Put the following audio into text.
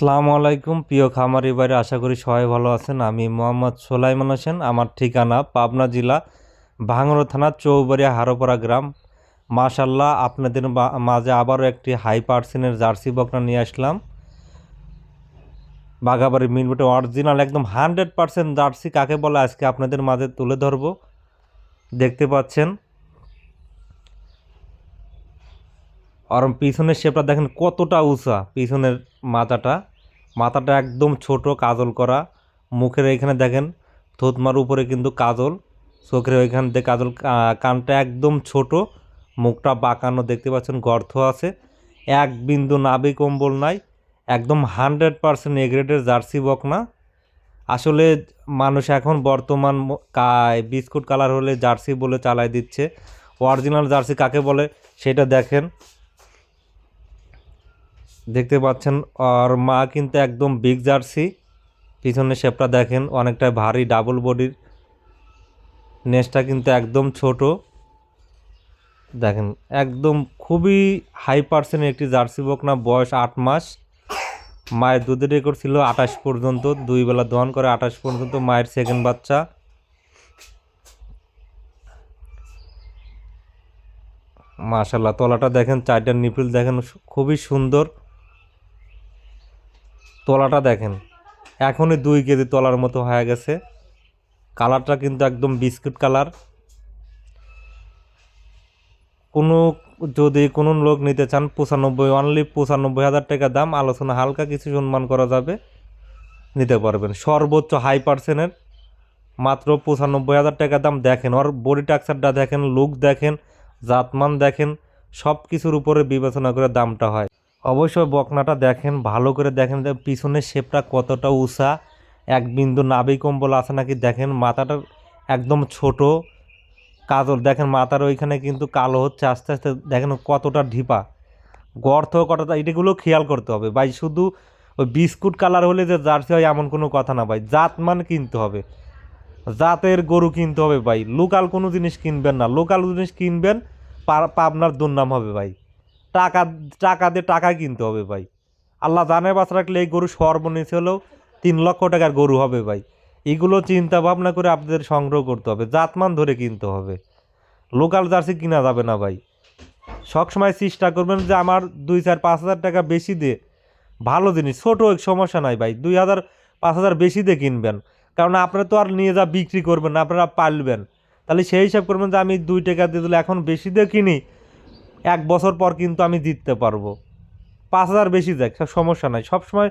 আসসালামু আলাইকুম। প্রিয় খামারি বাইরে আশা করি সবাই ভালো আছেন। আমি মোহাম্মদ সোলাইমান হোসেন, আমার ঠিকানা পাবনা জেলা, ভাঙড় থানা, চৌবাড়িয়া, হারোপাড়া গ্রাম। মাশাল্লাহ আপনাদের মাঝে আবারও একটি হাই পার্সেন্টের জার্সি বকনা নিয়ে আসলাম। বাঘাবাড়ি মিনবুটে অরিজিনাল, একদম হান্ড্রেড পার্সেন্ট জার্সি কাকে বলে, আজকে আপনাদের মাঝে তুলে ধরবো। দেখতে পাচ্ছেন আর পিছনের শেপটা দেখেন কতটা উঁচা, পিছনের মাথাটা। মাথাটা একদম ছোট, কাজল করা। মুখের এখানে দেখেন, থুতমার উপরে কিন্তু কাজল। চোখের ওইখান থেকে কাজল কানটা একদম ছোট। মুখটা বাঁকানো দেখতে পাচ্ছেন, গর্ত আছে। এক বিন্দু নাভি কম্বল নাই, একদম হান্ড্রেড পারসেন্ট এগ্রেডের জার্সি বকনা। আসলে মানুষ এখন বর্তমান বিস্কুট কালার হলে জার্সি বলে চালাই দিচ্ছে। অরিজিনাল জার্সি কাকে বলে, সেটা দেখেন। দেখতে পাচ্ছেন, আর মা কিন্তু একদম বিগ জার্সি পিছনের শেপটা দেখেন, অনেকটা ভারী ডাবল বডির নেসটা কিন্তু একদম ছোট। দেখেন, একদম খুবই হাই পার্সেন্ট একটি জার্সি বকনা বয়স আট মাস। মায়ের দুধের রেকর্ড ছিল আঠাশ পর্যন্ত, দুই বেলা দহন করে আঠাশ পর্যন্ত মায়ের সেকেন্ড বাচ্চা। মাশাল্লাহ তলাটা দেখেন চারটার নিপিল দেখেন, খুবই সুন্দর। তলাটা দেখেন। এখনই দুই কেজি তলার মতো হয়ে গেছে। কালারটা কিন্তু একদম বিস্কুট কালার। কোনো যদি কোনো লোক নিতে চান, পঁচানব্বই অনলি পঁচানব্বই হাজার টাকা দাম। আলোচনা হালকা কিছু সম্মান করা যাবে। নিতে পারবেন। সর্বোচ্চ হাই পার্সেন্টের মাত্র পঁচানব্বই হাজার টাকা দাম। দেখেন, ওর বডি টাক্সারটা দেখেন লুক দেখেন, জাতমান দেখেন সব কিছুর উপরে বিবেচনা করে দামটা হয়। অবশ্যই বকনাটা দেখেন, ভালো করে দেখেন পিছনের শেপটা কতটা উঁচা। এক বিন্দু নাভি কম্বল আছে নাকি দেখেন, মাথাটা একদম ছোট। কাজল, দেখেন মাথার ওইখানে কিন্তু কালো হচ্ছে, আস্তে আস্তে দেখেন কতটা ঢিপা। গর্ত কতটা এটাগুলো খেয়াল করতে হবে। ভাই, শুধু ওই বিস্কুট কালার হলে যে জার্সি হয় এমন কোনো কথা না ভাই। জাত মান কিনতে হবে। জাতের গরু কিনতে হবে ভাই। লোকাল কোনো জিনিস কিনবেন না। লোকাল জিনিস কিনবেন পাবনার দুর্নাম হবে ভাই। টাকা টাকা দিয়ে টাকা কিনতে হবে ভাই। আল্লাহ জানে বাস রাখলে এই গরু সর্বনিচ হলেও তিন লক্ষ টাকার গরু হবে ভাই। এগুলো চিন্তা ভাবনা করে আপনাদের সংগ্রহ করতে হবে, জাতমান ধরে কিনতে হবে। লোকাল জার্সি কিনা যাবে না ভাই। সবসময় চেষ্টা করবেন যে আমার দুই চার, পাঁচ হাজার টাকা বেশি দিয়ে ভালো জিনিস, ছোটো সমস্যা নাই ভাই, দুই হাজার, পাঁচ হাজার বেশি দিয়ে কিনবেন। কারণ আপনারা তো আর নিয়ে যা বিক্রি করবেন না আপনারা পালবেন। তাহলে সেই হিসাব করবেন যে আমি দুই টাকা দিয়ে দিলে এখন বেশি দিয়ে কিনি এক বছর পর কিন্তু আমি জিততে পারব। পাঁচ হাজার বেশি দেখ সমস্যা নাই। সবসময়